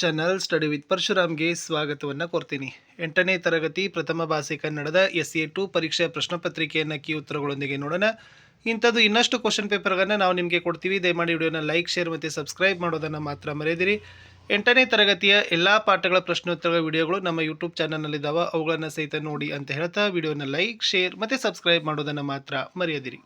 Channel study with ಪರಶುರಾಮ್ಗೆ ಸ್ವಾಗತವನ್ನು ಕೋರ್ತೀನಿ. ಎಂಟನೇ ತರಗತಿ ಪ್ರಥಮ ಭಾಷೆ ಕನ್ನಡದ ಎಸ್ ಎ ಟು ಪರೀಕ್ಷೆ ಪ್ರಶ್ನೆ ಪತ್ರಿಕೆಯನ್ನು ಕೀ ಉತ್ತರಗಳೊಂದಿಗೆ ನೋಡೋಣ. ಇಂಥದ್ದು ಇನ್ನಷ್ಟು ಕ್ವಶನ್ ಪೇಪರ್ಗಳನ್ನು ನಾವು ನಿಮಗೆ ಕೊಡ್ತೀವಿ. ದಯಮಾಡಿ ವಿಡಿಯೋನ ಲೈಕ್ ಶೇರ್ ಮತ್ತು ಸಬ್ಸ್ಕ್ರೈಬ್ ಮಾಡೋದನ್ನು ಮಾತ್ರ ಮರೆಯದಿರಿ. ಎಂಟನೇ ತರಗತಿಯ ಎಲ್ಲ ಪಾಠಗಳ ಪ್ರಶ್ನೋತ್ತರಗಳ ವಿಡಿಯೋಗಳು ನಮ್ಮ ಯೂಟ್ಯೂಬ್ ಚಾನಲ್ನಲ್ಲಿದ್ದಾವೆ ಅವುಗಳನ್ನು ಸಹಿತ ನೋಡಿ ಅಂತ ಹೇಳ್ತಾ ವಿಡಿಯೋನ ಲೈಕ್ ಶೇರ್ ಮತ್ತು ಸಬ್ಸ್ಕ್ರೈಬ್ ಮಾಡೋದನ್ನು ಮಾತ್ರ ಮರೆಯದಿರಿ.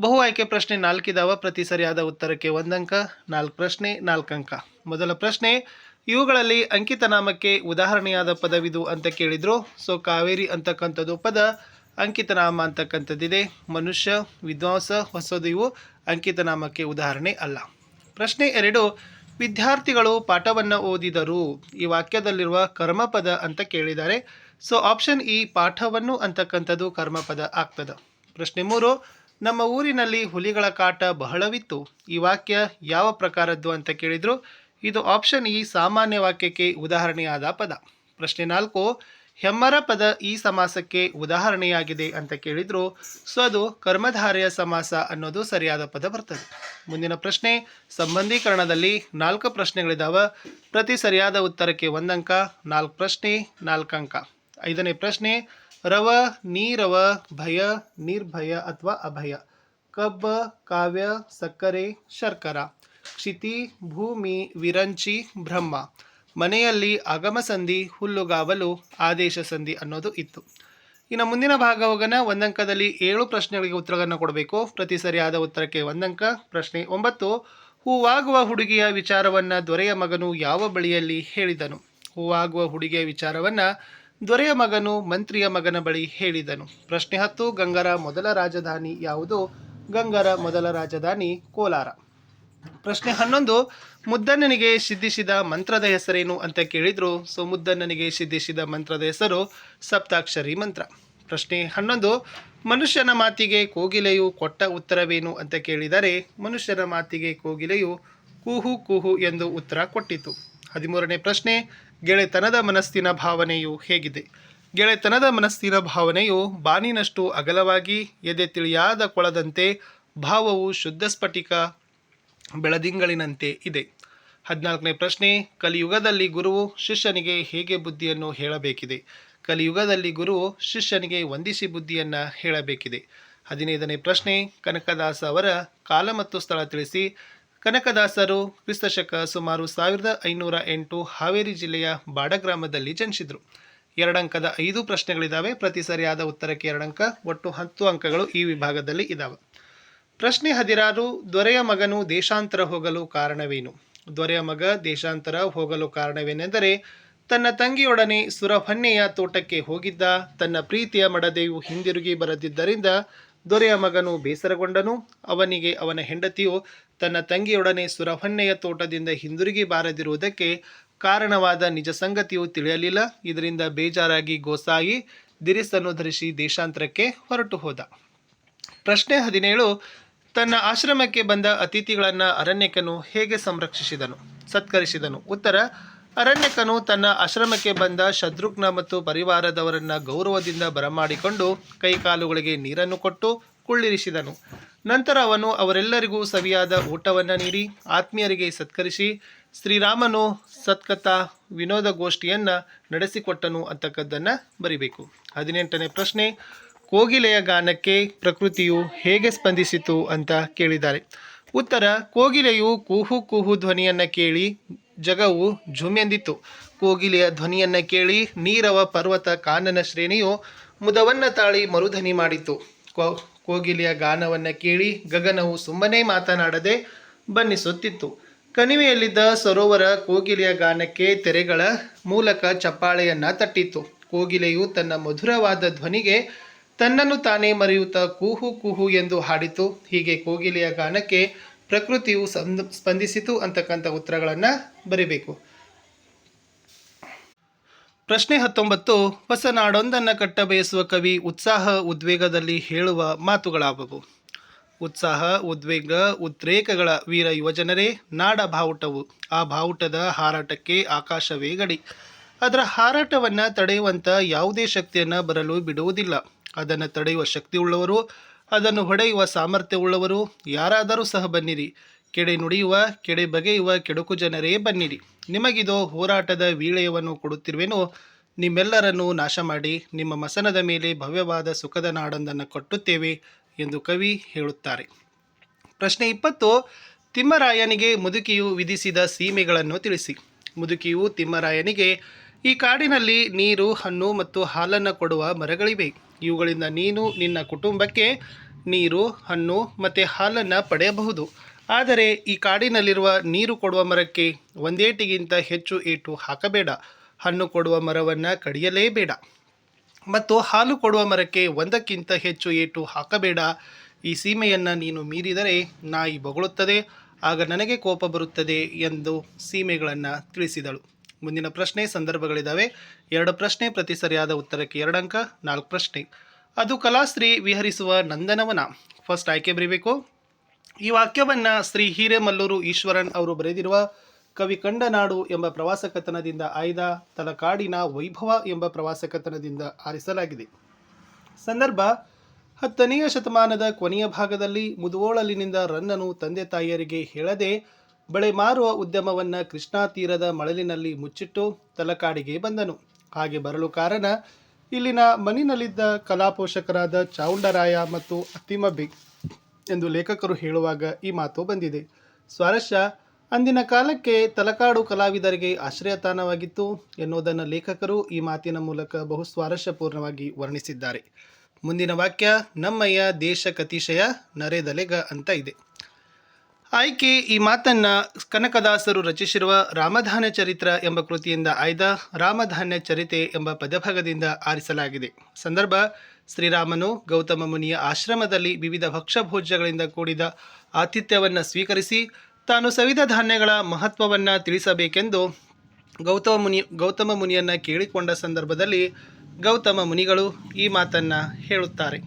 ಬಹು ಆಯ್ಕೆ ಪ್ರಶ್ನೆ ನಾಲ್ಕಿದಾವ, ಪ್ರತಿ ಸರಿಯಾದ ಉತ್ತರಕ್ಕೆ ಒಂದಂಕ, ನಾಲ್ಕು ಪ್ರಶ್ನೆ, ನಾಲ್ಕು ಅಂಕ. ಮೊದಲ ಪ್ರಶ್ನೆ, ಇವುಗಳಲ್ಲಿ ಅಂಕಿತನಾಮಕ್ಕೆ ಉದಾಹರಣೆಯಾದ ಪದವಿದು ಅಂತ ಕೇಳಿದ್ರು. ಸೊ ಕಾವೇರಿ ಅಂತಕ್ಕಂಥದ್ದು ಪದ ಅಂಕಿತನಾಮ ಅಂತಕ್ಕಂಥದ್ದಿದೆ. ಮನುಷ್ಯ, ವಿದ್ವಾಂಸ, ಹೊಸದು ಇವು ಅಂಕಿತನಾಮಕ್ಕೆ ಉದಾಹರಣೆ ಅಲ್ಲ. ಪ್ರಶ್ನೆ ಎರಡು, ವಿದ್ಯಾರ್ಥಿಗಳು ಪಾಠವನ್ನು ಓದಿದರು. ಈ ವಾಕ್ಯದಲ್ಲಿರುವ ಕರ್ಮಪದ ಅಂತ ಕೇಳಿದ್ದಾರೆ. ಸೊ ಆಪ್ಷನ್ ಇ ಪಾಠವನ್ನು ಅಂತಕ್ಕಂಥದ್ದು ಕರ್ಮಪದ ಆಗ್ತದೆ. ಪ್ರಶ್ನೆ ಮೂರು ನಮ್ಮ ಊರಿನಲ್ಲಿ ಹುಲಿಗಳ ಕಾಟ ಬಹಳವಿತ್ತು. ಈ ವಾಕ್ಯ ಯಾವ ಪ್ರಕಾರದ್ದು ಅಂತ ಕೇಳಿದ್ರು, ಇದು ಆಪ್ಷನ್ ಈ ಸಾಮಾನ್ಯ ವಾಕ್ಯಕ್ಕೆ ಉದಾಹರಣೆಯಾದ ಪದ. ಪ್ರಶ್ನೆ ನಾಲ್ಕು, ಹೆಮ್ಮರ ಪದ ಈ ಸಮಾಸಕ್ಕೆ ಉದಾಹರಣೆಯಾಗಿದೆ ಅಂತ ಕೇಳಿದ್ರು, ಸೊ ಅದು ಕರ್ಮಧಾರೆಯ ಸಮಾಸ ಅನ್ನೋದು ಸರಿಯಾದ ಪದ ಬರ್ತದೆ. ಮುಂದಿನ ಪ್ರಶ್ನೆ, ಸಂಬಂಧೀಕರಣದಲ್ಲಿ ನಾಲ್ಕು ಪ್ರಶ್ನೆಗಳಿದಾವೆ, ಪ್ರತಿ ಸರಿಯಾದ ಉತ್ತರಕ್ಕೆ ಒಂದಂಕ, ನಾಲ್ಕು ಪ್ರಶ್ನೆ, ನಾಲ್ಕು ಅಂಕ. ಐದನೇ ಪ್ರಶ್ನೆ ರವ, ನೀರವ, ಭಯ, ನಿರ್ಭಯ ಅಥವಾ ಅಭಯ. ಕಬ್ಬ, ಕಾವ್ಯ, ಸಕ್ಕರೆ, ಶರ್ಕರ. ಕ್ಷಿತಿ, ಭೂಮಿ, ವಿರಂಚಿ, ಬ್ರಹ್ಮ. ಮನೆಯಲ್ಲಿ ಅಗಮ ಸಂಧಿ, ಹುಲ್ಲುಗಾವಲು, ಆದೇಶ ಸಂಧಿ ಅನ್ನೋದು ಇತ್ತು. ಇನ್ನು ಮುಂದಿನ ಭಾಗ ಹೋಗೋಣ. ಒಂದಂಕದಲ್ಲಿ ಏಳು ಪ್ರಶ್ನೆಗಳಿಗೆ ಉತ್ತರಗಳನ್ನು ಕೊಡಬೇಕು. ಪ್ರತಿ ಸರಿಯಾದ ಉತ್ತರಕ್ಕೆ ಒಂದಂಕ. ಪ್ರಶ್ನೆ ಒಂಬತ್ತು. ಹೂವಾಗುವ ಹುಡುಗಿಯ ವಿಚಾರವನ್ನು ದೊರೆಯ ಮಗನು ಯಾವ ಬಳಿಯಲ್ಲಿ ಹೇಳಿದನು? ಹೂವಾಗುವ ಹುಡುಗಿಯ ವಿಚಾರವನ್ನು ದೊರೆಯ ಮಗನು ಮಂತ್ರಿಯ ಮಗನ ಬಳಿ ಹೇಳಿದನು. ಪ್ರಶ್ನೆ ಹತ್ತು, ಗಂಗರ ಮೊದಲ ರಾಜಧಾನಿ ಯಾವುದು? ಗಂಗರ ಮೊದಲ ರಾಜಧಾನಿ ಕೋಲಾರ. ಪ್ರಶ್ನೆ ಹನ್ನೊಂದು, ಮುದ್ದಣ್ಣನಿಗೆ ಸಿದ್ಧಿಸಿದ ಮಂತ್ರದ ಹೆಸರೇನು ಅಂತ ಕೇಳಿದ್ರು. ಸೊ, ಮುದ್ದಣ್ಣನಿಗೆ ಸಿದ್ಧಿಸಿದ ಮಂತ್ರದ ಹೆಸರು ಸಪ್ತಾಕ್ಷರಿ ಮಂತ್ರ. ಪ್ರಶ್ನೆ ಹನ್ನೊಂದು, ಮನುಷ್ಯನ ಮಾತಿಗೆ ಕೋಗಿಲೆಯು ಕೊಟ್ಟ ಉತ್ತರವೇನು ಅಂತ ಕೇಳಿದರೆ, ಮನುಷ್ಯನ ಮಾತಿಗೆ ಕೋಗಿಲೆಯು ಕೂಹು ಕೂಹು ಎಂದು ಉತ್ತರ ಕೊಟ್ಟಿತು. ಹದಿಮೂರನೇ ಪ್ರಶ್ನೆ ಗೆಳೆತನದ ಮನಸ್ಸಿನ ಭಾವನೆಯು ಹೇಗಿದೆ. ಗೆಳೆತನದ ಮನಸ್ಸಿನ ಭಾವನೆಯು ಬಾನಿನಷ್ಟು ಅಗಲವಾಗಿ, ಎದೆ ತಿಳಿಯಾದ ಕೊಳದಂತೆ, ಭಾವವು ಶುದ್ಧ ಸ್ಫಟಿಕ ಬೆಳದಿಂಗಳಿನಂತೆ ಇದೆ. ಹದಿನಾಲ್ಕನೇ ಪ್ರಶ್ನೆ, ಕಲಿಯುಗದಲ್ಲಿ ಗುರುವು ಶಿಷ್ಯನಿಗೆ ಹೇಗೆ ಬುದ್ಧಿಯನ್ನು ಹೇಳಬೇಕಿದೆ? ಕಲಿಯುಗದಲ್ಲಿ ಗುರುವು ಶಿಷ್ಯನಿಗೆ ವಂದಿಸಿ ಬುದ್ಧಿಯನ್ನು ಹೇಳಬೇಕಿದೆ. ಹದಿನೈದನೇ ಪ್ರಶ್ನೆ, ಕನಕದಾಸ ಅವರ ಕಾಲ ಮತ್ತು ಸ್ಥಳ ತಿಳಿಸಿ. ಕನಕದಾಸರು ಕ್ರಿಸ್ತಶಕ ಸುಮಾರು ಸಾವಿರದ ಐನೂರ ಎಂಟು ಹಾವೇರಿ ಜಿಲ್ಲೆಯ ಬಾಡ ಗ್ರಾಮದಲ್ಲಿ ಜನಿಸಿದರು. ಎರಡಂಕದ ಐದು ಪ್ರಶ್ನೆಗಳಿದ್ದಾವೆ ಪ್ರತಿ ಸರಿಯಾದ ಉತ್ತರಕ್ಕೆ ಎರಡಂಕ, ಒಟ್ಟು ಹತ್ತು ಅಂಕಗಳು ಈ ವಿಭಾಗದಲ್ಲಿ ಇದ್ದಾವೆ ಪ್ರಶ್ನೆ ಹದಿನಾರು, ದೊರೆಯ ಮಗನು ದೇಶಾಂತರ ಹೋಗಲು ಕಾರಣವೇನು? ದೊರೆಯ ಮಗ ದೇಶಾಂತರ ಹೋಗಲು ಕಾರಣವೇನೆಂದರೆ, ತನ್ನ ತಂಗಿಯೊಡನೆ ಸುರಹೊನ್ನೆಯ ತೋಟಕ್ಕೆ ಹೋಗಿದ್ದ, ತನ್ನ ಪ್ರೀತಿಯ ಮಡದೆಯು ಹಿಂದಿರುಗಿ ಬರದಿದ್ದರಿಂದ ದೊರೆಯ ಮಗನು ಬೇಸರಗೊಂಡನು. ಅವನಿಗೆ ಅವನ ಹೆಂಡತಿಯು ತನ್ನ ತಂಗಿಯೊಡನೆ ಸುರಹೊನ್ನೆಯ ತೋಟದಿಂದ ಹಿಂದಿರುಗಿ ಬಾರದಿರುವುದಕ್ಕೆ ಕಾರಣವಾದ ನಿಜ ಸಂಗತಿಯು ತಿಳಿಯಲಿಲ್ಲ. ಇದರಿಂದ ಬೇಜಾರಾಗಿ ಗೋಸಾಯಿ ದಿರಿಸನ್ನು ಧರಿಸಿ ದೇಶಾಂತರಕ್ಕೆ ಹೊರಟು ಹೋದ. ಪ್ರಶ್ನೆ ಹದಿನೇಳು, ತನ್ನ ಆಶ್ರಮಕ್ಕೆ ಬಂದ ಅತಿಥಿಗಳನ್ನು ಅರಣ್ಯಕನು ಹೇಗೆ ಸಂರಕ್ಷಿಸಿದನು? ಸತ್ಕರಿಸಿದನು. ಉತ್ತರ ಅರಣ್ಯಕನು ತನ್ನ ಆಶ್ರಮಕ್ಕೆ ಬಂದ ಶತ್ರುಘ್ನ ಮತ್ತು ಪರಿವಾರದವರನ್ನ ಗೌರವದಿಂದ ಬರಮಾಡಿಕೊಂಡು ಕೈಕಾಲುಗಳಿಗೆ ನೀರನ್ನು ಕೊಟ್ಟು ಕುಳ್ಳಿರಿಸಿದನು. ನಂತರ ಅವನು ಅವರೆಲ್ಲರಿಗೂ ಸವಿಯಾದ ಊಟವನ್ನು ನೀಡಿ ಆತ್ಮೀಯರಿಗೆ ಸತ್ಕರಿಸಿ, ಶ್ರೀರಾಮನು ಸತ್ಕಥಾ ವಿನೋದಗೋಷ್ಠಿಯನ್ನು ನಡೆಸಿಕೊಟ್ಟನು ಅಂತಕ್ಕದ್ದನ್ನು ಬರಿಬೇಕು. ಹದಿನೆಂಟನೇ ಪ್ರಶ್ನೆ, ಕೋಗಿಲೆಯ ಗಾನಕ್ಕೆ ಪ್ರಕೃತಿಯು ಹೇಗೆ ಸ್ಪಂದಿಸಿತು ಅಂತ ಕೇಳಿದ್ದಾರೆ. ಉತ್ತರ, ಕೋಗಿಲೆಯು ಕೂಹು ಕೂಹು ಧ್ವನಿಯನ್ನು ಕೇಳಿ ಜಗವು ಝುಮೆಂದಿತು ಕೋಗಿಲೆಯ ಧ್ವನಿಯನ್ನು ಕೇಳಿ ನೀರವ ಪರ್ವತ ಕಾನನ ಶ್ರೇಣಿಯು ಮುದವನ್ನ ತಾಳಿ ಮರುಧನಿ ಮಾಡಿತು. ಕೋ, ಕೋಗಿಲೆಯ ಗಾನವನ್ನು ಕೇಳಿ ಗಗನವು ಸುಮ್ಮನೆ ಮಾತನಾಡದೆ ಬನ್ನಿಸುತ್ತಿತ್ತು. ಕಣಿವೆಯಲ್ಲಿದ್ದ ಸರೋವರ ಕೋಗಿಲೆಯ ಗಾನಕ್ಕೆ ತೆರೆಗಳ ಮೂಲಕ ಚಪ್ಪಾಳೆಯನ್ನು ತಟ್ಟಿತ್ತು. ಕೋಗಿಲೆಯು ತನ್ನ ಮಧುರವಾದ ಧ್ವನಿಗೆ ತನ್ನನ್ನು ತಾನೇ ಮರೆಯುತ್ತಾ ಕೂಹು ಕೂಹು ಎಂದು ಹಾಡಿತು. ಹೀಗೆ ಕೋಗಿಲೆಯ ಗಾನಕ್ಕೆ ಪ್ರಕೃತಿಯು ಸ್ಪಂದಿಸಿತು ಅಂತಕ್ಕಂಥ ಉತ್ತರಗಳನ್ನು ಬರೀಬೇಕು. ಪ್ರಶ್ನೆ ಹತ್ತೊಂಬತ್ತು ಹೊಸ ನಾಡೊಂದನ್ನು ಕಟ್ಟ ಬಯಸುವ ಕವಿ ಉತ್ಸಾಹ ಉದ್ವೇಗದಲ್ಲಿ ಹೇಳುವ ಮಾತುಗಳಾವವು. ಉತ್ಸಾಹ, ಉದ್ವೇಗ, ಉದ್ರೇಕಗಳ ವೀರ ಯುವಜನರೇ, ನಾಡ ಬಾವುಟವು. ಆ ಬಾವುಟದ ಹಾರಾಟಕ್ಕೆ ಆಕಾಶವೇ ಗಡಿ. ಅದರ ಹಾರಾಟವನ್ನು ತಡೆಯುವಂಥ ಯಾವುದೇ ಶಕ್ತಿಯನ್ನು ಬರಲು ಬಿಡುವುದಿಲ್ಲ. ಅದನ್ನು ತಡೆಯುವ ಶಕ್ತಿಯುಳ್ಳವರು ಅದನ್ನು ಹೊಡೆಯುವ ಸಾಮರ್ಥ್ಯವುಳ್ಳವರು ಯಾರಾದರೂ ಸಹ ಬನ್ನಿರಿ. ಕೆಡೆ ನುಡಿಯುವ, ಕೆಡೆ ಬಗೆಯುವ ಕೆಡುಕು ಜನರೇ ಬನ್ನಿರಿ. ನಿಮಗಿದು ಹೋರಾಟದ ವೀಳೆಯವನ್ನು ಕೊಡುತ್ತಿರುವೆನು, ನಿಮ್ಮೆಲ್ಲರನ್ನು ನಾಶ ಮಾಡಿ ನಿಮ್ಮ ಮಸನದ ಮೇಲೆ ಭವ್ಯವಾದ ಸುಖದ ನಾಡೊಂದನ್ನು ಕಟ್ಟುತ್ತೇವೆ ಎಂದು ಕವಿ ಹೇಳುತ್ತಾರೆ. ಪ್ರಶ್ನೆ ಇಪ್ಪತ್ತು, ತಿಮ್ಮರಾಯನಿಗೆ ಮುದುಕಿಯು ವಿಧಿಸಿದ ಸೀಮೆಗಳನ್ನು ತಿಳಿಸಿ. ಮುದುಕಿಯು ತಿಮ್ಮರಾಯನಿಗೆ, ಈ ಕಾಡಿನಲ್ಲಿ ನೀರು, ಹಣ್ಣು ಮತ್ತು ಹಾಲನ್ನು ಕೊಡುವ ಮರಗಳಿವೆ. ಇವುಗಳಿಂದ ನೀನು ನಿನ್ನ ಕುಟುಂಬಕ್ಕೆ ನೀರು, ಹಣ್ಣು ಮತ್ತು ಹಾಲನ್ನು ಪಡೆಯಬಹುದು. ಆದರೆ ಈ ಕಾಡಿನಲ್ಲಿರುವ ನೀರು ಕೊಡುವ ಮರಕ್ಕೆ ಒಂದೇಟಿಗಿಂತ ಹೆಚ್ಚು ಏಟು ಹಾಕಬೇಡ. ಹಣ್ಣು ಕೊಡುವ ಮರವನ್ನು ಕಡಿಯಲೇಬೇಡ. ಮತ್ತು ಹಾಲು ಕೊಡುವ ಮರಕ್ಕೆ ಒಂದಕ್ಕಿಂತ ಹೆಚ್ಚು ಏಟು ಹಾಕಬೇಡ. ಈ ಸೀಮೆಯನ್ನು ನೀನು ಮೀರಿದರೆ ನಾಯಿ ಬೊಗಳುತ್ತದೆ. ಆಗ ನನಗೆ ಕೋಪ ಬರುತ್ತದೆ ಎಂದು ಸೀಮೆಗಳನ್ನು ತಿಳಿಸಿದಳು. ಮುಂದಿನ ಪ್ರಶ್ನೆ ಸಂದರ್ಭಗಳಿದ್ದಾವೆ ಎರಡು ಪ್ರಶ್ನೆ ಪ್ರತಿ ಸರಿಯಾದ ಉತ್ತರಕ್ಕೆ ಎರಡು ಅಂಕ, ನಾಲ್ಕು ಪ್ರಶ್ನೆ. ಅದು ಕಲಾಶ್ರೀ ವಿಹರಿಸುವ ನಂದನವನ. ಫಸ್ಟ್ ಆಯ್ಕೆ ಬರೀಬೇಕು. ಈ ವಾಕ್ಯವನ್ನು ಶ್ರೀ ಹಿರೇಮಲ್ಲೂರು ಈಶ್ವರನ್ ಅವರು ಬರೆದಿರುವ ಕವಿ ಕಂಡನಾಡು ಎಂಬ ಪ್ರವಾಸ ಕಥನದಿಂದ ಆಯ್ದ ತಲಕಾಡಿನ ವೈಭವ ಎಂಬ ಪ್ರವಾಸ ಕಥನದಿಂದ ಆರಿಸಲಾಗಿದೆ. ಸಂದರ್ಭ, ಹತ್ತನೆಯ ಶತಮಾನದ ಕೊನೆಯ ಭಾಗದಲ್ಲಿ ಮುದುವೋಳಲಿನಿಂದ ರನ್ನನು ತಂದೆ ತಾಯಿಯರಿಗೆ ಹೇಳದೆ ಬಳೆ ಮಾರುವ ಉದ್ಯಮವನ್ನು ಕೃಷ್ಣಾ ತೀರದ ಮಳಲಿನಲ್ಲಿ ಮುಚ್ಚಿಟ್ಟು ತಲಕಾಡಿಗೆ ಬಂದನು. ಹಾಗೆ ಬರಲು ಕಾರಣ ಇಲ್ಲಿನ ಮನಿನಲ್ಲಿದ್ದ ಕಲಾಪೋಷಕರಾದ ಚಾವುಂಡರಾಯ ಮತ್ತು ಅತ್ತಿಮಬ್ಬಿ ಎಂದು ಲೇಖಕರು ಹೇಳುವಾಗ ಈ ಮಾತು ಬಂದಿದೆ. ಸ್ವಾರಸ್ಯ, ಅಂದಿನ ಕಾಲಕ್ಕೆ ತಲಕಾಡು ಕಲಾವಿದರಿಗೆ ಆಶ್ರಯತಾಣವಾಗಿತ್ತು ಎನ್ನುವುದನ್ನು ಲೇಖಕರು ಈ ಮಾತಿನ ಮೂಲಕ ಬಹು ಸ್ವಾರಸ್ಯಪೂರ್ಣವಾಗಿ ವರ್ಣಿಸಿದ್ದಾರೆ. ಮುಂದಿನ ವಾಕ್ಯ, ನಮ್ಮಯ್ಯ ದೇಶ ಕತಿಶಯ ನರೆದಲೆಗ ಅಂತ ಇದೆ. ಆಯ್ಕೆ ಈ ಮಾತನ್ನ ಕನಕದಾಸರು ರಚಿಸಿರುವ ರಾಮಧಾನ್ಯ ಚರಿತ್ರ ಎಂಬ ಕೃತಿಯಿಂದ ಆಯ್ದ ರಾಮಧಾನ್ಯ ಚರಿತೆ ಎಂಬ ಪದಭಾಗದಿಂದ ಆರಿಸಲಾಗಿದೆ. ಸಂದರ್ಭ, ಶ್ರೀರಾಮನು ಗೌತಮ ಮುನಿಯ ಆಶ್ರಮದಲ್ಲಿ ವಿವಿಧ ಭಕ್ಷ್ಯಭೋಜ್ಯಗಳಿಂದ ಕೂಡಿದ ಆತಿಥ್ಯವನ್ನು ಸ್ವೀಕರಿಸಿ ತಾನು ಸವಿದ ಧಾನ್ಯಗಳ ಮಹತ್ವವನ್ನು ತಿಳಿಸಬೇಕೆಂದು ಗೌತಮ ಮುನಿ, ಗೌತಮ ಮುನಿಯನ್ನು ಕೇಳಿಕೊಂಡ ಸಂದರ್ಭದಲ್ಲಿ ಗೌತಮ ಮುನಿಗಳು ಈ ಮಾತನ್ನು ಹೇಳುತ್ತಾರೆ.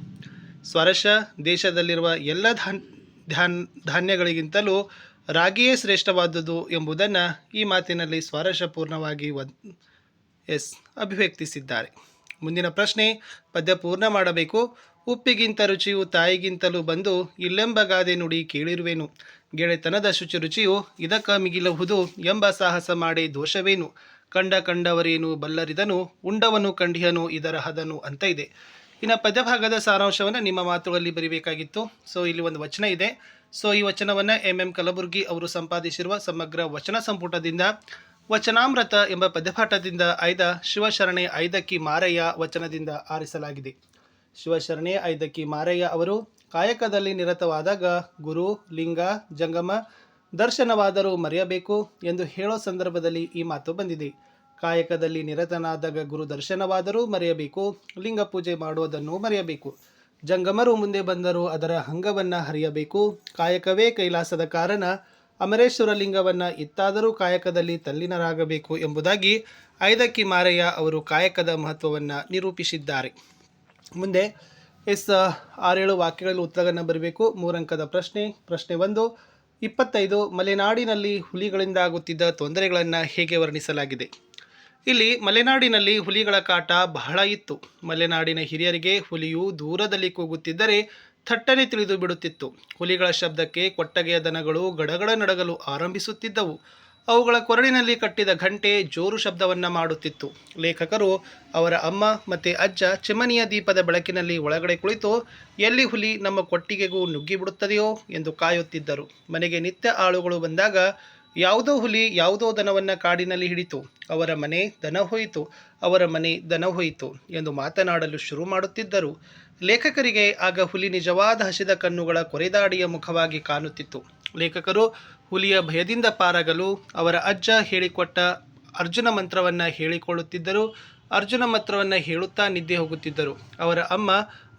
ಸ್ವರಶ ದೇಶದಲ್ಲಿರುವ ಎಲ್ಲ ಧಾನ್ ಧಾನ್, ಧಾನ್ಯಗಳಿಗಿಂತಲೂ ರಾಗಿಯೇ ಶ್ರೇಷ್ಠವಾದುದು ಎಂಬುದನ್ನು ಈ ಮಾತಿನಲ್ಲಿ ಸ್ವಾರಸ್ಯಪೂರ್ಣವಾಗಿ ವ ಎಸ್, ಅಭಿವ್ಯಕ್ತಿಸಿದ್ದಾರೆ. ಮುಂದಿನ ಪ್ರಶ್ನೆ, ಪದ್ಯ ಪೂರ್ಣ ಮಾಡಬೇಕು. ಉಪ್ಪಿಗಿಂತ ರುಚಿಯು ತಾಯಿಗಿಂತಲೂ ಬಂದು ಇಲ್ಲೆಂಬ ಗಾದೆ ನುಡಿ ಕೇಳಿರುವೆನು. ಗೆಳೆತನದ ಶುಚಿ ರುಚಿಯು ಇದಕ್ಕ ಮಿಗಿಲಹುದು ಎಂಬ ಸಾಹಸ ಮಾಡಿ ದೋಷವೇನು? ಕಂಡ ಕಂಡವರೇನು ಬಲ್ಲರಿದನು, ಉಂಡವನು ಕಂಡಿಯನು ಇದರ ಹದನು ಅಂತ ಇದೆ. ಇನ್ನು ಪದ್ಯಭಾಗದ ಸಾರಾಂಶವನ್ನು ನಿಮ್ಮ ಮಾತುಗಳಲ್ಲಿ ಬರೀಬೇಕಾಗಿತ್ತು. ಸೊ ಇಲ್ಲಿ ಒಂದು ವಚನ ಇದೆ. ಸೊ ಈ ವಚನವನ್ನು ಎಂ ಎಂ ಕಲಬುರ್ಗಿ ಅವರು ಸಂಪಾದಿಸಿರುವ ಸಮಗ್ರ ವಚನ ಸಂಪುಟದಿಂದ ವಚನಾಮೃತ ಎಂಬ ಪದ್ಯಪಾಠದಿಂದ ಆಯ್ದ ಶಿವಶರಣೆ ಐದಕ್ಕಿ ಮಾರಯ್ಯ ವಚನದಿಂದ ಆರಿಸಲಾಗಿದೆ. ಶಿವಶರಣೆ ಐದಕ್ಕಿ ಮಾರಯ್ಯ ಅವರು ಕಾಯಕದಲ್ಲಿ ನಿರತವಾದಾಗ ಗುರು, ಲಿಂಗ, ಜಂಗಮ ದರ್ಶನವಾದರೂ ಮರೆಯಬೇಕು ಎಂದು ಹೇಳೋ ಸಂದರ್ಭದಲ್ಲಿ ಈ ಮಾತು ಬಂದಿದೆ. ಕಾಯಕದಲ್ಲಿ ನಿರತನಾದಾಗ ಗುರು ದರ್ಶನವಾದರೂ ಮರೆಯಬೇಕು. ಲಿಂಗ ಪೂಜೆ ಮಾಡುವುದನ್ನು ಮರೆಯಬೇಕು. ಜಂಗಮರು ಮುಂದೆ ಬಂದರೂ ಅದರ ಹಂಗವನ್ನು ಹರಿಯಬೇಕು. ಕಾಯಕವೇ ಕೈಲಾಸದ ಕಾರಣ ಅಮರೇಶ್ವರ ಲಿಂಗವನ್ನು ಇತ್ತಾದರೂ ಕಾಯಕದಲ್ಲಿ ತಲ್ಲಿನರಾಗಬೇಕು ಎಂಬುದಾಗಿ ಐದಕ್ಕಿ ಮಾರಯ್ಯ ಅವರು ಕಾಯಕದ ಮಹತ್ವವನ್ನು ನಿರೂಪಿಸಿದ್ದಾರೆ. ಮುಂದೆ ಎಸ್ ಆರೇಳು ವಾಕ್ಯಗಳಲ್ಲಿ ಉತ್ತರವನ್ನು ಬರಬೇಕು. ಮೂರಂಕದ ಪ್ರಶ್ನೆ ಪ್ರಶ್ನೆ ಒಂದು, ಇಪ್ಪತ್ತೈದು, ಮಲೆನಾಡಿನಲ್ಲಿ ಹುಲಿಗಳಿಂದ ಆಗುತ್ತಿದ್ದ ತೊಂದರೆಗಳನ್ನು ಹೇಗೆ ವರ್ಣಿಸಲಾಗಿದೆ? ಇಲ್ಲಿ ಮಲೆನಾಡಿನಲ್ಲಿ ಹುಲಿಗಳ ಕಾಟ ಬಹಳ ಇತ್ತು. ಮಲೆನಾಡಿನ ಹಿರಿಯರಿಗೆ ಹುಲಿಯು ದೂರದಲ್ಲಿ ಕೂಗುತ್ತಿದ್ದರೆ ಥಟ್ಟನೆ ತಿಳಿದು ಬಿಡುತ್ತಿತ್ತು. ಹುಲಿಗಳ ಶಬ್ದಕ್ಕೆ ಕೊಟ್ಟಗೆಯ ದನಗಳು ಗಡಗಡ ನಡಗಲು ಆರಂಭಿಸುತ್ತಿದ್ದವು. ಅವುಗಳ ಕೊರಳಿನಲ್ಲಿ ಕಟ್ಟಿದ ಘಂಟೆ ಜೋರು ಶಬ್ದವನ್ನು ಮಾಡುತ್ತಿತ್ತು. ಲೇಖಕರು ಅವರ ಅಮ್ಮ ಮತ್ತು ಅಜ್ಜ ಚಿಮನಿಯ ದೀಪದ ಬೆಳಕಿನಲ್ಲಿ ಒಳಗಡೆ ಕುಳಿತು, ಎಲ್ಲಿ ಹುಲಿ ನಮ್ಮ ಕೊಟ್ಟಿಗೆಗೂ ನುಗ್ಗಿಬಿಡುತ್ತದೆಯೋ? ಎಂದು ಕಾಯುತ್ತಿದ್ದರು. ಮನೆಗೆ ನಿತ್ಯ ಆಳುಗಳು ಬಂದಾಗ ಯಾವುದೋ ಹುಲಿ ಯಾವುದೋ ದನವನ್ನು ಕಾಡಿನಲ್ಲಿ ಹಿಡಿತು, ಅವರ ಮನೆ ದನ ಹೋಯಿತು, ಅವರ ಮನೆ ದನ ಹೋಯಿತು ಎಂದು ಮಾತನಾಡಲು ಶುರು ಮಾಡುತ್ತಿದ್ದರು. ಲೇಖಕರಿಗೆ ಆಗ ಹುಲಿ ನಿಜವಾದ ಹಸಿದ ಕಣ್ಣುಗಳ ಕೊರೆದಾಡಿಯ ಮುಖವಾಗಿ ಕಾಣುತ್ತಿತ್ತು. ಲೇಖಕರು ಹುಲಿಯ ಭಯದಿಂದ ಪಾರಾಗಲು ಅವರ ಅಜ್ಜ ಹೇಳಿಕೊಟ್ಟ ಅರ್ಜುನ ಮಂತ್ರವನ್ನು ಹೇಳಿಕೊಳ್ಳುತ್ತಿದ್ದರು. ಅರ್ಜುನ ಮಂತ್ರವನ್ನು ಹೇಳುತ್ತಾ ನಿದ್ದೆ ಹೋಗುತ್ತಿದ್ದರು. ಅವರ ಅಮ್ಮ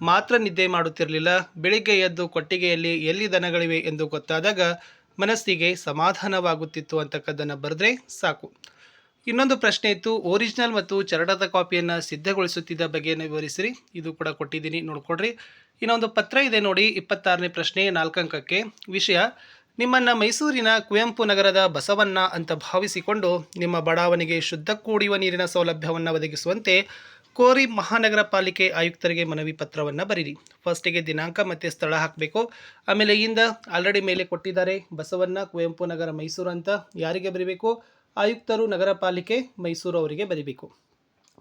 ಮಾತ್ರ ನಿದ್ದೆ ಮಾಡುತ್ತಿರಲಿಲ್ಲ. ಬೆಳಿಗ್ಗೆ ಎದ್ದು ಕೊಟ್ಟಿಗೆಯಲ್ಲಿ ಎಲ್ಲಿ ದನಗಳಿವೆ ಎಂದು ಗೊತ್ತಾದಾಗ ಮನಸ್ಸಿಗೆ ಸಮಾಧಾನವಾಗುತ್ತಿತ್ತು ಅಂತಕ್ಕದ್ದನ್ನು ಬರೆದ್ರೆ ಸಾಕು. ಇನ್ನೊಂದು ಪ್ರಶ್ನೆ ಇತ್ತು ಒರಿಜಿನಲ್ ಮತ್ತು ಚರಡದ ಕಾಪಿಯನ್ನು ಸಿದ್ಧಗೊಳಿಸುತ್ತಿದ್ದ ಬಗೆಯನ್ನು ವಿವರಿಸಿರಿ. ಇದು ಕೂಡ ಕೊಟ್ಟಿದ್ದೀನಿ ನೋಡ್ಕೊಡ್ರಿ ಇನ್ನೊಂದು ಪತ್ರ ಇದೆ ನೋಡಿ, ಇಪ್ಪತ್ತಾರನೇ ಪ್ರಶ್ನೆ ನಾಲ್ಕಂಕಕ್ಕೆ. ವಿಷಯ, ನಿಮ್ಮನ್ನು ಮೈಸೂರಿನ ಕುವೆಂಪು ನಗರದ ಬಸವಣ್ಣ ಅಂತ ಭಾವಿಸಿಕೊಂಡು ನಿಮ್ಮ ಬಡಾವಣೆಗೆ ಶುದ್ಧ ಕುಡಿಯುವ ನೀರಿನ ಸೌಲಭ್ಯವನ್ನು ಒದಗಿಸುವಂತೆ ಕೋರಿ ಮಹಾನಗರ ಪಾಲಿಕೆ ಆಯುಕ್ತರಿಗೆ ಮನವಿ ಪತ್ರವನ್ನು ಬರೀರಿ. ಫಸ್ಟಿಗೆ ದಿನಾಂಕ ಮತ್ತು ಸ್ಥಳ ಹಾಕಬೇಕು. ಆಮೇಲೆ ಇಂದ ಆಲ್ರೆಡಿ ಮೇಲೆ ಕೊಟ್ಟಿದ್ದಾರೆ ಬಸವಣ್ಣ, ಕುವೆಂಪು ನಗರ, ಮೈಸೂರು ಅಂತ ಯಾರಿಗೆ ಬರೀಬೇಕು? ಆಯುಕ್ತರು ನಗರ ಪಾಲಿಕೆ, ಮೈಸೂರು ಅವರಿಗೆ ಬರೀಬೇಕು.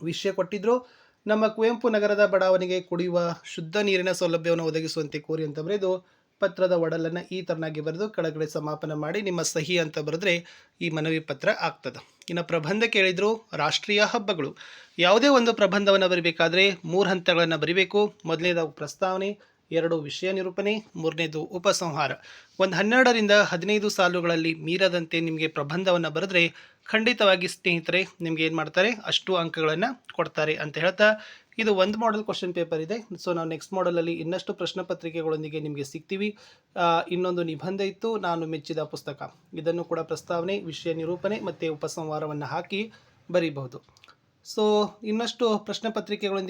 ವಿಷಯ ಕೊಟ್ಟಿದ್ರು, ನಮ್ಮ ಕುವೆಂಪು ನಗರದ ಬಡಾವಣೆಗೆ ಕುಡಿಯುವ ಶುದ್ಧ ನೀರಿನ ಸೌಲಭ್ಯವನ್ನು ಒದಗಿಸುವಂತೆ ಕೋರಿ ಅಂತ ಬರೆದು ಪತ್ರದ ಒಡಲನ್ನು ಈ ತರನಾಗಿ ಬರೆದು ಕೆಳಗಡೆ ಸಮಾಪನ ಮಾಡಿ ನಿಮ್ಮ ಸಹಿ ಅಂತ ಬರೆದ್ರೆ ಈ ಮನವಿ ಪತ್ರ ಆಗ್ತದೆ. ಇನ್ನು ಪ್ರಬಂಧ ಕೇಳಿದ್ರು ರಾಷ್ಟ್ರೀಯ ಹಬ್ಬಗಳು. ಯಾವುದೇ ಒಂದು ಪ್ರಬಂಧವನ್ನು ಬರಿಬೇಕಾದ್ರೆ ಮೂರು ಹಂತಗಳನ್ನು ಬರಿಬೇಕು. ಮೊದಲನೇದು ಪ್ರಸ್ತಾವನೆ, ಎರಡು ವಿಷಯ ನಿರೂಪಣೆ, ಮೂರನೇದು ಉಪಸಂಹಾರ. ಒಂದು ಹನ್ನೆರಡರಿಂದ ಹದಿನೈದು ಸಾಲುಗಳಲ್ಲಿ ಮೀರದಂತೆ ನಿಮಗೆ ಪ್ರಬಂಧವನ್ನು ಬರೆದ್ರೆ ಖಂಡಿತವಾಗಿ ಸ್ನೇಹಿತರೆ ನಿಮ್ಗೆ ಏನು ಮಾಡ್ತಾರೆ? ಅಷ್ಟು ಅಂಕಗಳನ್ನು ಕೊಡ್ತಾರೆ ಅಂತ ಹೇಳ್ತಾ ಇದು ಒಂದು ಮಾಡೆಲ್ ಕ್ವಶನ್ ಪೇಪರ್ ಇದೆ. ಸೊ ನಾವು ನೆಕ್ಸ್ಟ್ ಮಾಡಲಲ್ಲಿ ಇನ್ನಷ್ಟು ಪ್ರಶ್ನೆ ಪತ್ರಿಕೆಗಳೊಂದಿಗೆ ನಿಮಗೆ ಸಿಗ್ತೀವಿ. ಇನ್ನೊಂದು ನಿಬಂಧ ಇತ್ತು, ನಾನು ಮೆಚ್ಚಿದ ಪುಸ್ತಕ. ಇದನ್ನು ಕೂಡ ಪ್ರಸ್ತಾವನೆ, ವಿಷಯ ನಿರೂಪಣೆ ಮತ್ತು ಉಪಸಂಹಾರವನ್ನು ಹಾಕಿ ಬರೀಬಹುದು. ಸೊ ಇನ್ನಷ್ಟು ಪ್ರಶ್ನೆ ಪತ್ರಿಕೆಗಳೊಂದಿಗೆ